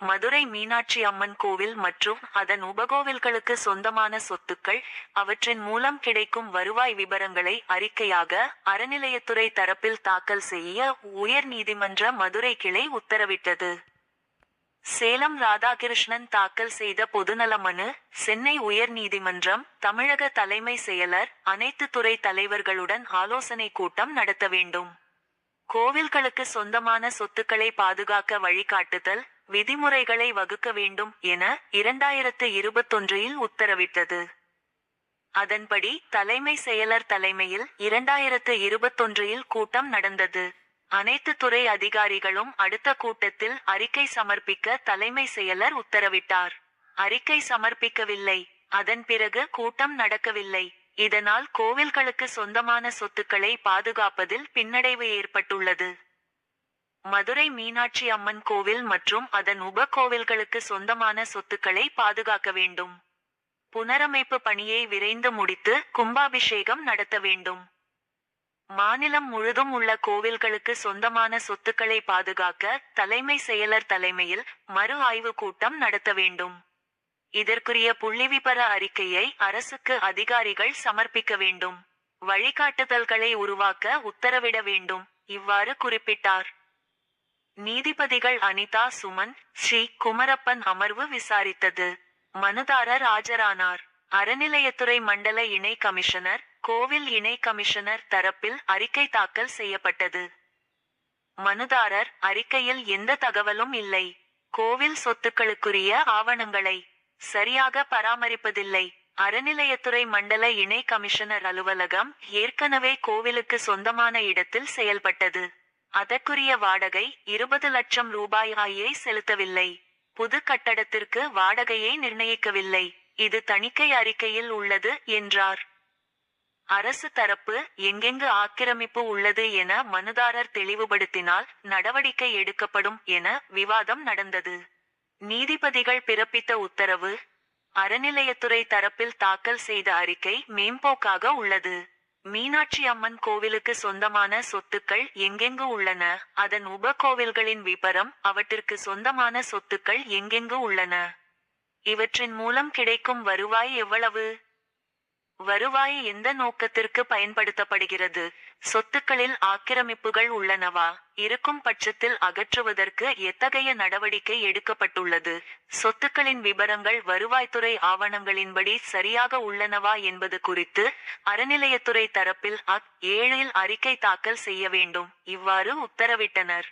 மதுரை மீனாட்சி அம்மன் கோவில் மற்றும் அதன் உபகோவில்களுக்கு சொந்தமான சொத்துக்கள் அவற்றின் மூலம் கிடைக்கும் வருவாய் விபரங்களை அறிக்கையாக அறநிலையத்துறை தரப்பில் தாக்கல் செய்ய உயர் நீதிமன்ற மதுரை கிளை உத்தரவிட்டது. சேலம் ராதாகிருஷ்ணன் தாக்கல் செய்த பொதுநல மனு சென்னை உயர் நீதிமன்றம் தமிழக தலைமை செயலர் அனைத்து துறை தலைவர்களுடன் ஆலோசனை கூட்டம் நடத்த வேண்டும். கோவில்களுக்கு சொந்தமான சொத்துக்களை பாதுகாக்க வழிகாட்டுதல் விதிமுறைகளை வகுக்க வேண்டும் என இரண்டாயிரத்து இருபத்தொன்றில் உத்தரவிட்டது. அதன்படி தலைமை செயலர் தலைமையில் இரண்டாயிரத்து இருபத்தொன்றில் கூட்டம் நடந்தது. அனைத்து துறை அதிகாரிகளும் அடுத்த கூட்டத்தில் அறிக்கை சமர்ப்பிக்க தலைமை செயலர் உத்தரவிட்டார். அறிக்கை சமர்ப்பிக்கவில்லை. அதன் பிறகு கூட்டம் நடக்கவில்லை. இதனால் கோவில்களுக்கு சொந்தமான சொத்துக்களை பாதுகாப்பதில் பின்னடைவு ஏற்பட்டுள்ளது. மதுரை மீனாட்சி அம்மன் கோவில் மற்றும் அதன் உப கோவில்களுக்கு சொந்தமான சொத்துக்களை பாதுகாக்க வேண்டும். புனரமைப்பு பணியை விரைந்து முடித்து கும்பாபிஷேகம் நடத்த வேண்டும். மாநிலம் முழுதும் உள்ள கோவில்களுக்கு சொந்தமான சொத்துக்களை பாதுகாக்க தலைமை செயலர் தலைமையில் மறு ஆய்வு கூட்டம் நடத்த வேண்டும். இதற்குரிய புள்ளிவிபர அறிக்கையை அரசுக்கு அதிகாரிகள் சமர்ப்பிக்க வேண்டும். வழிகாட்டுதல்களை உருவாக்க உத்தரவிட வேண்டும். இவ்வாறு குறிப்பிட்டார். நீதிபதிகள் அனிதா சுமன் ஸ்ரீ குமரப்பன் அமர்வு விசாரித்தது. மனுதாரர் ஆஜரானார். அறநிலையத்துறை மண்டல இணை கமிஷனர் கோவில் இணை கமிஷனர் தரப்பில் அறிக்கை தாக்கல் செய்யப்பட்டது. மனுதாரர் அறிக்கையில் எந்த தகவலும் இல்லை. கோவில் சொத்துக்களுக்குரிய ஆவணங்களை சரியாக பராமரிப்பதில்லை. அறநிலையத்துறை மண்டல இணை கமிஷனர் அலுவலகம் ஏற்கனவே கோவிலுக்கு சொந்தமான இடத்தில் செயல்பட்டது. அதற்குரிய வாடகை இருபது லட்சம் ரூபாயை செலுத்தவில்லை. புது கட்டடத்திற்கு வாடகையை நிர்ணயிக்கவில்லை. இது தணிக்கை அறிக்கையில் உள்ளது என்றார். அரசு தரப்பு எங்கெங்கு ஆக்கிரமிப்பு உள்ளது என மனுதாரர் தெளிவுபடுத்தினால் நடவடிக்கை எடுக்கப்படும் என விவாதம் நடந்தது. நீதிபதிகள் பிறப்பித்த உத்தரவு அறநிலையத்துறை தரப்பில் தாக்கல் செய்த அறிக்கை மேம்போக்காக உள்ளது. மீனாட்சி அம்மன் கோவிலுக்கு சொந்தமான சொத்துக்கள் எங்கெங்கு உள்ளன? அதன் உப கோவில்களின் விபரம் அவற்றிற்கு சொந்தமான சொத்துக்கள் எங்கெங்கு உள்ளன? இவற்றின் மூலம் கிடைக்கும் வருவாய் எவ்வளவு? வருவாய் எந்த நோக்கத்திற்கு பயன்படுத்தப்படுகிறது? சொத்துக்களில் ஆக்கிரமிப்புகள் உள்ளனவா? இருக்கும் பட்சத்தில் அகற்றுவதற்கு எத்தகைய நடவடிக்கை எடுக்கப்பட்டுள்ளது? சொத்துக்களின் விபரங்கள் வருவாய்த்துறை ஆவணங்களின்படி சரியாக உள்ளனவா என்பது குறித்து அறநிலையத்துறை தரப்பில் அக் ஏழில் அறிக்கை தாக்கல் செய்ய வேண்டும். இவ்வாறு உத்தரவிட்டனர்.